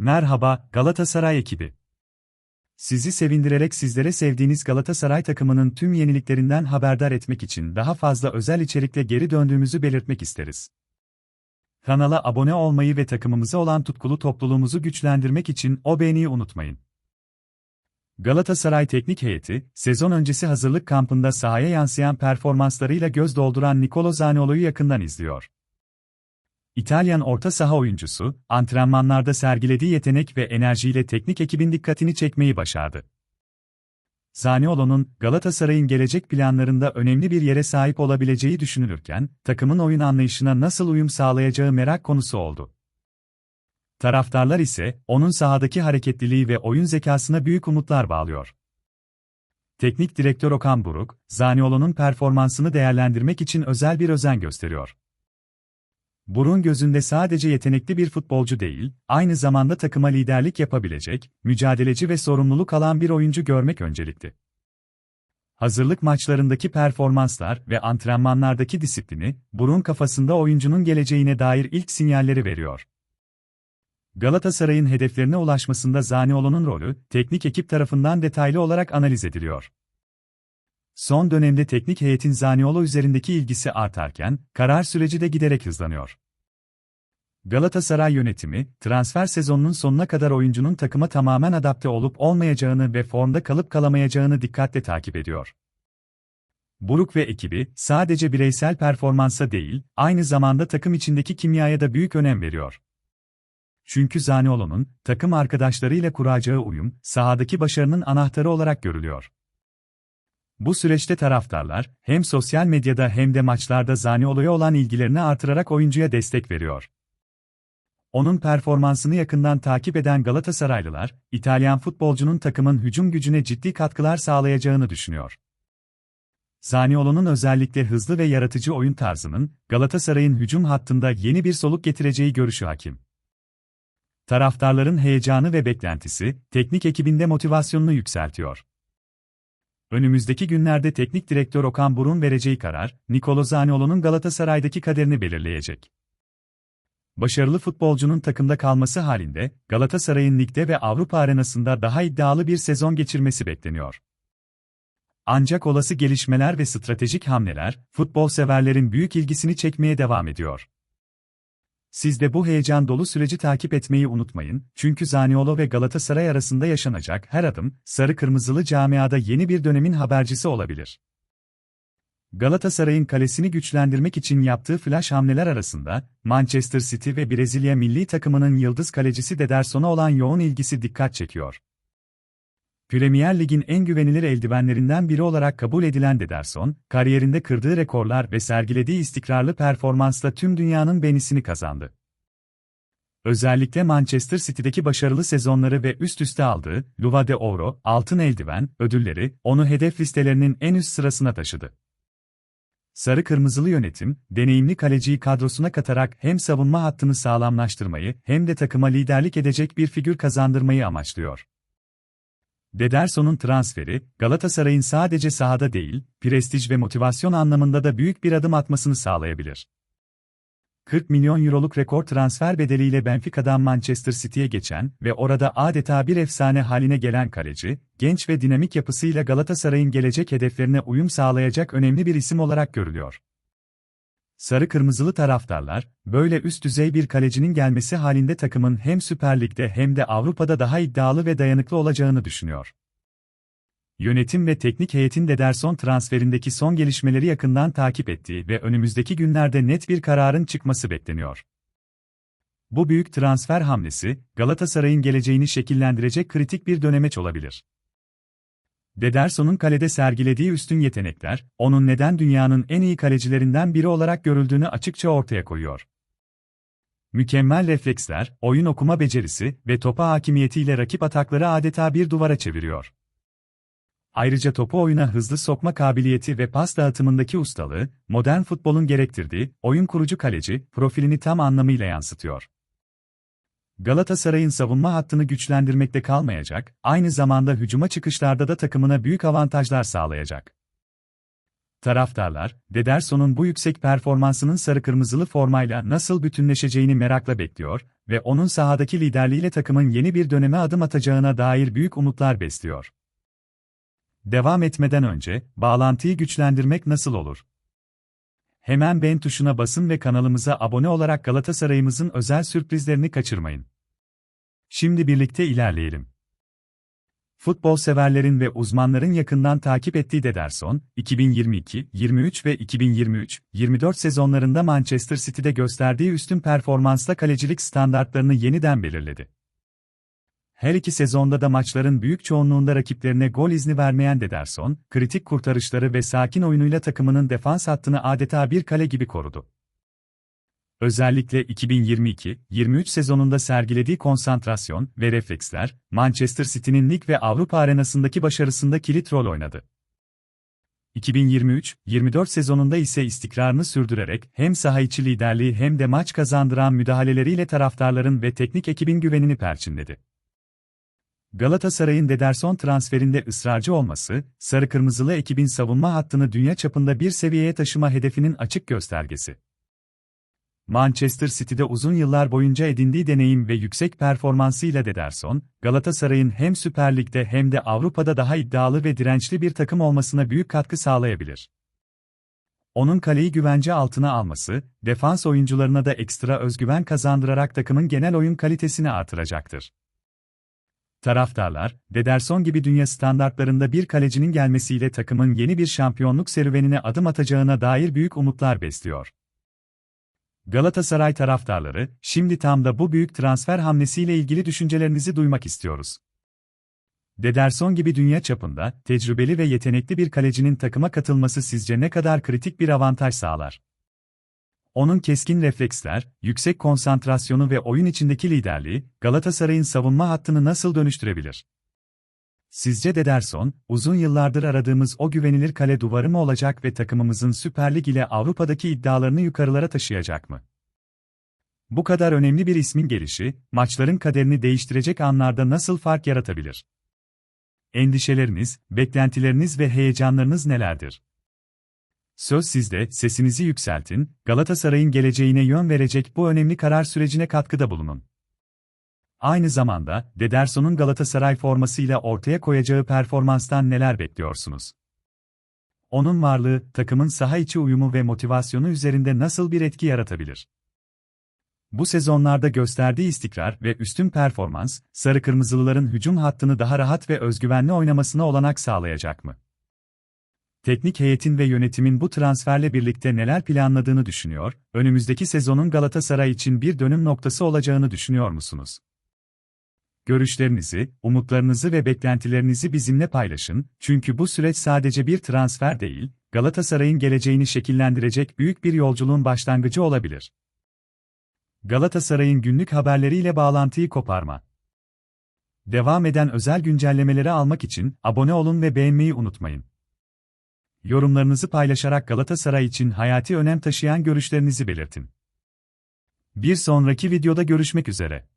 Merhaba, Galatasaray ekibi. Sizi sevindirerek sizlere sevdiğiniz Galatasaray takımının tüm yeniliklerinden haberdar etmek için daha fazla özel içerikle geri döndüğümüzü belirtmek isteriz. Kanala abone olmayı ve takımımıza olan tutkulu topluluğumuzu güçlendirmek için o beğeniyi unutmayın. Galatasaray Teknik Heyeti, sezon öncesi hazırlık kampında sahaya yansıyan performanslarıyla göz dolduran Nicolo Zaniolo'yu yakından izliyor. İtalyan orta saha oyuncusu, antrenmanlarda sergilediği yetenek ve enerjiyle teknik ekibin dikkatini çekmeyi başardı. Zaniolo'nun Galatasaray'ın gelecek planlarında önemli bir yere sahip olabileceği düşünülürken, takımın oyun anlayışına nasıl uyum sağlayacağı merak konusu oldu. Taraftarlar ise onun sahadaki hareketliliği ve oyun zekasına büyük umutlar bağlıyor. Teknik direktör Okan Buruk, Zaniolo'nun performansını değerlendirmek için özel bir özen gösteriyor. Burun gözünde sadece yetenekli bir futbolcu değil, aynı zamanda takıma liderlik yapabilecek, mücadeleci ve sorumluluk alan bir oyuncu görmek öncelikli. Hazırlık maçlarındaki performanslar ve antrenmanlardaki disiplini, Burun kafasında oyuncunun geleceğine dair ilk sinyalleri veriyor. Galatasaray'ın hedeflerine ulaşmasında Zaniolo'nun rolü, teknik ekip tarafından detaylı olarak analiz ediliyor. Son dönemde teknik heyetin Zaniolo üzerindeki ilgisi artarken, karar süreci de giderek hızlanıyor. Galatasaray yönetimi, transfer sezonunun sonuna kadar oyuncunun takıma tamamen adapte olup olmayacağını ve formda kalıp kalamayacağını dikkatle takip ediyor. Buruk ve ekibi, sadece bireysel performansa değil, aynı zamanda takım içindeki kimyaya da büyük önem veriyor. Çünkü Zaniolo'nun, takım arkadaşlarıyla kuracağı uyum, sahadaki başarının anahtarı olarak görülüyor. Bu süreçte taraftarlar, hem sosyal medyada hem de maçlarda Zaniolo'ya olan ilgilerini artırarak oyuncuya destek veriyor. Onun performansını yakından takip eden Galatasaraylılar, İtalyan futbolcunun takımın hücum gücüne ciddi katkılar sağlayacağını düşünüyor. Zaniolo'nun özellikle hızlı ve yaratıcı oyun tarzının, Galatasaray'ın hücum hattında yeni bir soluk getireceği görüşü hakim. Taraftarların heyecanı ve beklentisi, teknik ekibinde motivasyonunu yükseltiyor. Önümüzdeki günlerde teknik direktör Okan Burun vereceği karar, Nicolo Zaniolo'nun Galatasaray'daki kaderini belirleyecek. Başarılı futbolcunun takımda kalması halinde, Galatasaray'ın ligde ve Avrupa arenasında daha iddialı bir sezon geçirmesi bekleniyor. Ancak olası gelişmeler ve stratejik hamleler, futbol severlerin büyük ilgisini çekmeye devam ediyor. Siz de bu heyecan dolu süreci takip etmeyi unutmayın, çünkü Zaniolo ve Galatasaray arasında yaşanacak her adım, sarı-kırmızılı camiada yeni bir dönemin habercisi olabilir. Galatasaray'ın kalesini güçlendirmek için yaptığı flash hamleler arasında, Manchester City ve Brezilya milli takımının yıldız kalecisi Dederson'a olan yoğun ilgisi dikkat çekiyor. Premier Lig'in en güvenilir eldivenlerinden biri olarak kabul edilen Dederson, kariyerinde kırdığı rekorlar ve sergilediği istikrarlı performansla tüm dünyanın beğenisini kazandı. Özellikle Manchester City'deki başarılı sezonları ve üst üste aldığı Luva de Oro, Altın Eldiven ödülleri onu hedef listelerinin en üst sırasına taşıdı. Sarı Kırmızılı yönetim, deneyimli kaleciyi kadrosuna katarak hem savunma hattını sağlamlaştırmayı hem de takıma liderlik edecek bir figür kazandırmayı amaçlıyor. Dederson'un transferi, Galatasaray'ın sadece sahada değil, prestij ve motivasyon anlamında da büyük bir adım atmasını sağlayabilir. 40 milyon euroluk rekor transfer bedeliyle Benfica'dan Manchester City'ye geçen ve orada adeta bir efsane haline gelen kaleci, genç ve dinamik yapısıyla Galatasaray'ın gelecek hedeflerine uyum sağlayacak önemli bir isim olarak görülüyor. Sarı kırmızılı taraftarlar, böyle üst düzey bir kalecinin gelmesi halinde takımın hem Süper Lig'de hem de Avrupa'da daha iddialı ve dayanıklı olacağını düşünüyor. Yönetim ve teknik heyetin Dederson transferindeki son gelişmeleri yakından takip ettiği ve önümüzdeki günlerde net bir kararın çıkması bekleniyor. Bu büyük transfer hamlesi, Galatasaray'ın geleceğini şekillendirecek kritik bir dönemeç olabilir. Dederson'un kalede sergilediği üstün yetenekler, onun neden dünyanın en iyi kalecilerinden biri olarak görüldüğünü açıkça ortaya koyuyor. Mükemmel refleksler, oyun okuma becerisi ve topa hakimiyetiyle rakip atakları adeta bir duvara çeviriyor. Ayrıca topu oyuna hızlı sokma kabiliyeti ve pas dağıtımındaki ustalığı, modern futbolun gerektirdiği, oyun kurucu kaleci, profilini tam anlamıyla yansıtıyor. Galatasaray'ın savunma hattını güçlendirmekte kalmayacak, aynı zamanda hücuma çıkışlarda da takımına büyük avantajlar sağlayacak. Taraftarlar, Dederson'un bu yüksek performansının sarı kırmızılı formayla nasıl bütünleşeceğini merakla bekliyor ve onun sahadaki liderliğiyle takımın yeni bir döneme adım atacağına dair büyük umutlar besliyor. Devam etmeden önce, bağlantıyı güçlendirmek nasıl olur? Hemen beğen tuşuna basın ve kanalımıza abone olarak Galatasaray'ımızın özel sürprizlerini kaçırmayın. Şimdi birlikte ilerleyelim. Futbol severlerin ve uzmanların yakından takip ettiği Dederson, 2022, 23 ve 2023, 24 sezonlarında Manchester City'de gösterdiği üstün performansla kalecilik standartlarını yeniden belirledi. Her iki sezonda da maçların büyük çoğunluğunda rakiplerine gol izni vermeyen Dederson, kritik kurtarışları ve sakin oyunuyla takımının defans hattını adeta bir kale gibi korudu. Özellikle 2022-23 sezonunda sergilediği konsantrasyon ve refleksler, Manchester City'nin lig ve Avrupa arenasındaki başarısında kilit rol oynadı. 2023-24 sezonunda ise istikrarını sürdürerek hem saha içi liderliği hem de maç kazandıran müdahaleleriyle taraftarların ve teknik ekibin güvenini perçinledi. Galatasaray'ın Dederson transferinde ısrarcı olması, sarı kırmızılı ekibin savunma hattını dünya çapında bir seviyeye taşıma hedefinin açık göstergesi. Manchester City'de uzun yıllar boyunca edindiği deneyim ve yüksek performansıyla Dederson, Galatasaray'ın hem Süper Lig'de hem de Avrupa'da daha iddialı ve dirençli bir takım olmasına büyük katkı sağlayabilir. Onun kaleyi güvence altına alması, defans oyuncularına da ekstra özgüven kazandırarak takımın genel oyun kalitesini artıracaktır. Taraftarlar, Dederson gibi dünya standartlarında bir kalecinin gelmesiyle takımın yeni bir şampiyonluk serüvenine adım atacağına dair büyük umutlar besliyor. Galatasaray taraftarları, şimdi tam da bu büyük transfer hamlesiyle ilgili düşüncelerinizi duymak istiyoruz. Dederson gibi dünya çapında, tecrübeli ve yetenekli bir kalecinin takıma katılması sizce ne kadar kritik bir avantaj sağlar? Onun keskin refleksler, yüksek konsantrasyonu ve oyun içindeki liderliği, Galatasaray'ın savunma hattını nasıl dönüştürebilir? Sizce Dederson, uzun yıllardır aradığımız o güvenilir kale duvarı mı olacak ve takımımızın Süper Lig ile Avrupa'daki iddialarını yukarılara taşıyacak mı? Bu kadar önemli bir ismin gelişi, maçların kaderini değiştirecek anlarda nasıl fark yaratabilir? Endişeleriniz, beklentileriniz ve heyecanlarınız nelerdir? Söz sizde, sesinizi yükseltin, Galatasaray'ın geleceğine yön verecek bu önemli karar sürecine katkıda bulunun. Aynı zamanda, Dederson'un Galatasaray formasıyla ortaya koyacağı performanstan neler bekliyorsunuz? Onun varlığı, takımın saha içi uyumu ve motivasyonu üzerinde nasıl bir etki yaratabilir? Bu sezonlarda gösterdiği istikrar ve üstün performans, sarı kırmızılıların hücum hattını daha rahat ve özgüvenli oynamasına olanak sağlayacak mı? Teknik heyetin ve yönetimin bu transferle birlikte neler planladığını düşünüyor, önümüzdeki sezonun Galatasaray için bir dönüm noktası olacağını düşünüyor musunuz? Görüşlerinizi, umutlarınızı ve beklentilerinizi bizimle paylaşın, çünkü bu süreç sadece bir transfer değil, Galatasaray'ın geleceğini şekillendirecek büyük bir yolculuğun başlangıcı olabilir. Galatasaray'ın günlük haberleriyle bağlantıyı koparma. Devam eden özel güncellemeleri almak için abone olun ve beğenmeyi unutmayın. Yorumlarınızı paylaşarak Galatasaray için hayati önem taşıyan görüşlerinizi belirtin. Bir sonraki videoda görüşmek üzere.